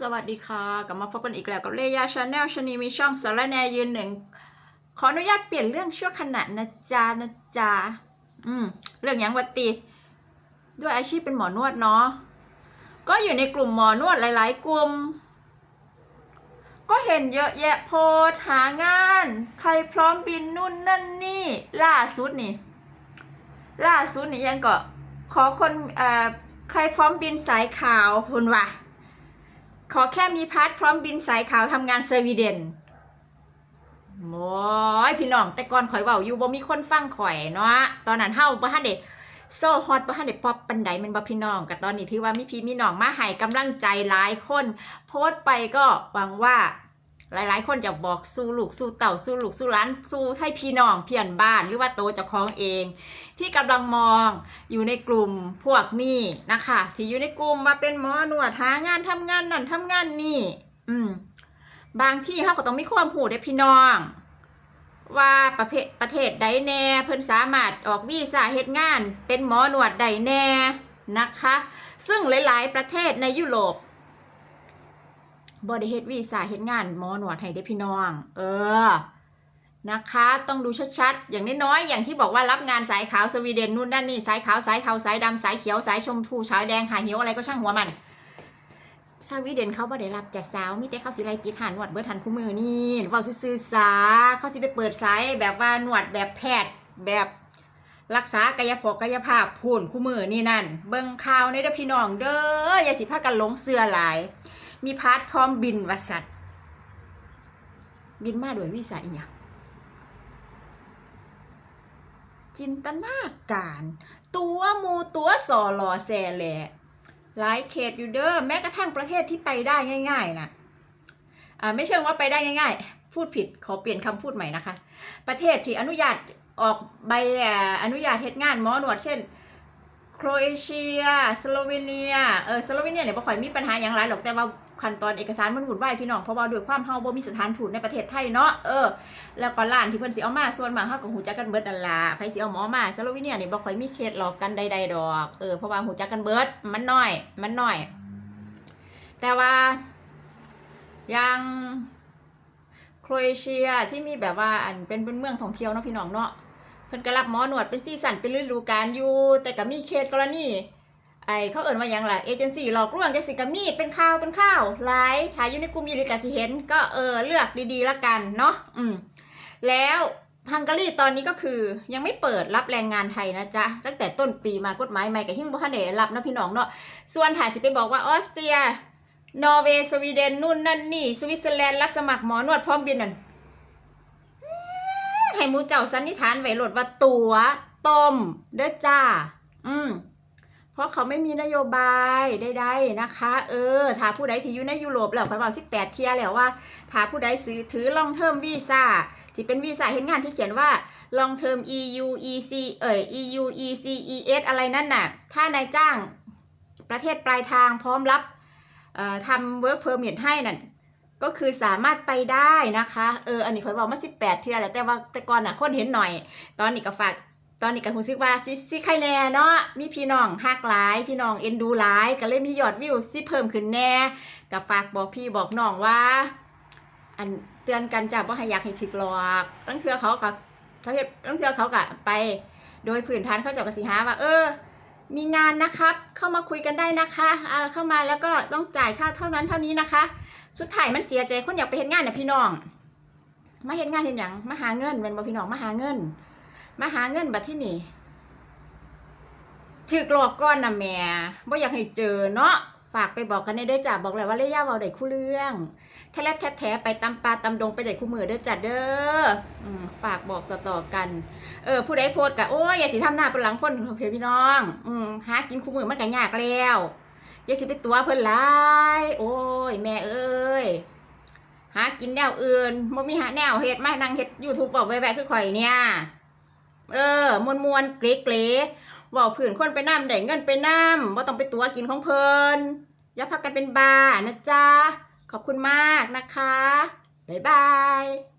สวัสดีค่ะ กลับมาพบกันอีกแล้วกับเลยาชาแนลชนีมีช่องสารแนยืนหนึ่ง ขออนุญาตเปลี่ยนเรื่องชั่วขณะนะจ๊ะนะจ๊ะอืม เรื่องหยังวัตีด้วยอาชีพเป็นหมอนวดเนาะ ก็อยู่ในกลุ่มหมอนวดหลาย ๆ กลุ่ม ก็เห็นเยอะแยะโพสหางาน ใครพร้อมบินนู่นนั่นนี่ ล่าสุดนี่ ล่าสุดนี่ยังก็ขอคนเอ่อใครพร้อมบินสายขาวคุณวะ ขอแค่มีพาสพร้อมบินสายขาวทำงานสวีเดนโอ้ยพี่น้องแต่ก่อนข่อยเว้าอยู่บ่มีคนฟังข่อยเนาะตอนนั้นเฮาบ่ทันได้โซฮอตบ่ทันได้ป๊อปปันไดมันบ่พี่น้องกับตอนนี้ถือว่ามีพี่มีน้องมาให้กำลังใจหลายคน โพสต์ไปก็หวังว่าหลาย ๆ คนจะบอกสู้ลูกสู้เต่าสู้ลูกสู้หล้านสู้ให้พี่น้องเพียนบ้านหรือว่าโตเจ้าของเอง ที่กำลังมองอยู่ในกลุ่มพวกนี้นะคะ ที่อยู่ในกลุ่มมาเป็นหมอหนวดหางานทำงานนั่นทำงานนี่ อืม บางที่เขาก็ต้องมีความผูได้พี่น้อง ว่าประเภทประเทศใดแน่เพิ่นสามารถออกวีซ่าเฮ็ดงาน เป็นหมอหนวดใดแน่นะคะ ซึ่งหลาย ๆ ประเทศในยุโรปบริเฮ็ดวีซ่าเฮ็ดงานหมอหนวดให้ได้พี่น้อง เออ นะคะ ต้องดูชัดๆ อย่างน้อยๆ อย่างที่บอกว่ารับงานสายขาวสวีเดนนู่นนั่นนี่สายขาวสายเทาสายดำสายเขียวสายชมพูสายแดงหาเหียวอะไรก็ช่างหัวมันสวีเดนเขาบ่ได้รับจัดสาวมีแต่เขาสิไลปิดหานวดเบิดทันคู่มือนี่เว้าซื่อสาเขาสิไปเปิดสายแบบว่าหนวดแบบแพทย์แบบรักษากายภพกายภาพพูนคู่มือนี่นั่น เบิ่งข่าวในเด้อพี่น้องเด้ออย่าสิพากันหลงเสือหลาย มีพาสพร้อมบินวสัตบินมาด้วยวีซ่าอีหยัง จินตนาการ ตัวมูตัวสอหลอแซแหละหลายเขตอยู่เด้อแม้กระทั่งประเทศที่ไปได้ง่าย ๆนะอ่าไม่เชิงว่าไปได้ง่าย ๆ พูดผิดขอเปลี่ยนคำพูดใหม่นะคะ ประเทศที่อนุญาตออกใบอ่าอนุญาตเฮ็ดงานหมอหนวดเช่นโครเอเชีย สโลวีเนีย เออ สโลวีเนียเนี่ยบ่ค่อยมีปัญหาอย่างไรหรอก แต่ว่า ขั้นตอนเอกสารมันวุ่นวายพี่น้องเพราะว่าด้วยความเฮาบ่มีสถานทูตในประเทศไทยเนาะเออแล้วก็ร้านที่เพิ่นสิเอามาส่วนมากเฮาก็ฮู้จักกันเบิดนั่นล่ะไผสิเอาหมอมาสโลวีเนียนี่บ่ค่อยมีเคสหลอกกันใดๆดอกเออเพราะว่าฮู้จักกันเบิดมันน้อย มันน้อย แต่ว่าย่างโครเอเชียที่มีแบบว่าอันเป็นเป็นเมืองท่องเที่ยวเนาะพี่น้องเนาะเพิ่นก็รับหมอหนวดเป็นซีสันเป็นฤดูกาลอยู่แต่ก็มีเคสกรณี ไอเขาเอ่นว่าหยังล่ะเอเจนซี่หลอกลวงจังสิก็มีเป็นข่าวเป็นข่าวหลายถ่ายอยู่ในกลุ่มอีลิกาสิเห็น ก็เออเลือกดีๆละกันเนาะอืมแล้วฮังการีตอนนี้ก็คือยังไม่เปิดรับแรงงานไทยนะจ๊ะ ตั้งแต่ต้นปีมากฎหมายใหม่กับที่บ่ทันได้รับนะพี่น้องเนาะส่วนถ่ายสิไปบอกว่าออสเตรีย นอร์เวย์สวีเดนนู่นนั่นนี่ สวิตเซอร์แลนด์รับสมัครหมอนวดพร้อมบินนั่นให้มูเจ้าสันนิษฐานไว้โหลดว่าตัวต้มเด้อจ้า อืม เพราะเขาไม่มีนโยบายใดๆนะคะ เออถ้าผู้ใดที่อยู่ในยุโรปแล้วคอยบอก18เที่ยแล้วว่าถ้าผู้ใดซื้อถือ long term visa ที่เป็นวีซ่าเห็นงานที่เขียนว่า long term EU EC เอ่ย EU EC ES อะไรนั่นน่ะ ถ้านายจ้างประเทศปลายทางพร้อมรับเอ่อทำ work permit ให้นั่น ก็คือสามารถไปได้นะคะ เออ อันนี้ข่อยบอกมาสิบแปดเทื่อแล้วแต่ว่าแต่ก่อนอะคนเห็นหน่อย ตอนนี้ก็ฝาก ตอนนี้ก็รู้สึกว่าซิซิใครแน่เนาะมีพี่น้องฮักหลาย พี่น้องเอ็นดูหลาย ก็เลยมียอดวิวซิเพิ่มขึ้นแน่ก็ฝากบอกพี่บอกน้องว่า อันเตือนกันจากว่าให้อยากให้ถึกหลอกลังเทื่อเขาก็เขาเฮ็ดลังเทื่อเขาก็ไป โดยพื้นฐานเขาเจะกสิหาว่า เออ มีงานนะครับ เข้ามาคุยกันได้นะคะเอ่าเข้ามาแล้วก็ต้องจ่ายค่าเท่านั้นเท่านี้นะคะ สุดท้ายมันเสียใจคนอยากไปเห็นงานนะพี่น้องมาเห็นงานเห็นหยังมาหาเงินเป็นบ่พี่น้องมาหาเงิน มาหาเงินบัดที่นี่ถือกลอกก้อนนะแม่บ่อยากให้เจอเนาะฝากไปบอกกันได้เด้อจ้ะบอกเลยว่าเล่ย่าเว้าได้คู่เรื่องแท้แลแท้แท้ไปตำปลาตำดงไปได้คู่มือเด้อจ้ะเด้อฝากบอกต่อๆกัน เออผู้ใดโพสกะโอ้ยอย่าสิทำหน้าเป็นหลังพ่นเพพี่น้องอืมหากินคู่มือมันก็ยากแล้วอย่าสิไปตัวเพิ่นหลายโอ้ยแม่เอ้ยหากินแนวอื่นบ่มีหาแนวเฮ็ดมานั่งเฮ็ด YouTube บอกไว้ๆคือข่อยเนี่ย เออมวนๆเกรๆเว้าผื่นคนไปน้ำได้เงินไปน้ำบ่ต้องไปตัวกินของเพลินอย่าพักกันเป็นบ้านะจ๊ะ ขอบคุณมากนะคะ บ๊ายบาย